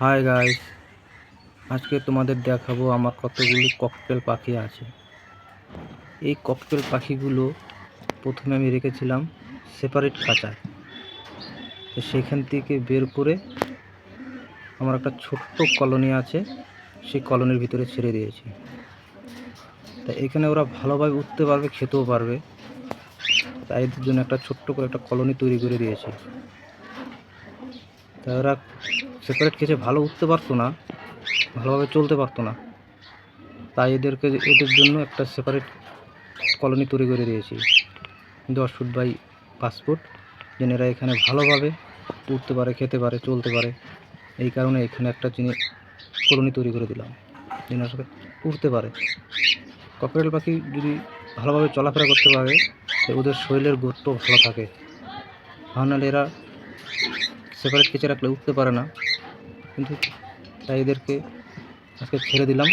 Hi guys আজকে তোমাদের দেখাবো আমার কতগুলি ককটেল পাখি আছে। এই ককটেল পাখিগুলো প্রথমে আমি রেখেছিলাম সেপারেট খাঁচায়। তো সেখান থেকে বের করে আমার একটা ছোট্ট কলোনি আছে, সেই কলোনির ভিতরে ছেড়ে দিয়েছি। তা এখানে ওরা ভালোভাবে উঠতে পারবে, খেতেও পারবে। তাই জন্য একটা ছোট্ট করে একটা কলোনি তৈরি করে দিয়েছি। তা ওরা সেপারেট খেতে ভালো উঠতে পারতো না, ভালোভাবে চলতে পারতো না। তাই এদেরকে, এদের জন্য একটা সেপারেট কলোনি তৈরি করে দিয়েছি। দশ ফুট বাই পাঁচ ফুট যেন এরা এখানে ভালোভাবে উঠতে পারে, খেতে পারে, চলতে পারে। এই কারণে এখানে একটা জিনিস কলোনি তৈরি করে দিলাম, যেন উঠতে পারে। ককটেল পাখি যদি ভালোভাবে চলাফেরা করতে পারে ওদের শরীরের গুরুত্ব ভালো থাকে। নাহলে এরা সেপারেট কেচে রাখলে উঠতে পারে না। কিন্তু তাই এদেরকে আজকে ছেড়ে দিলাম।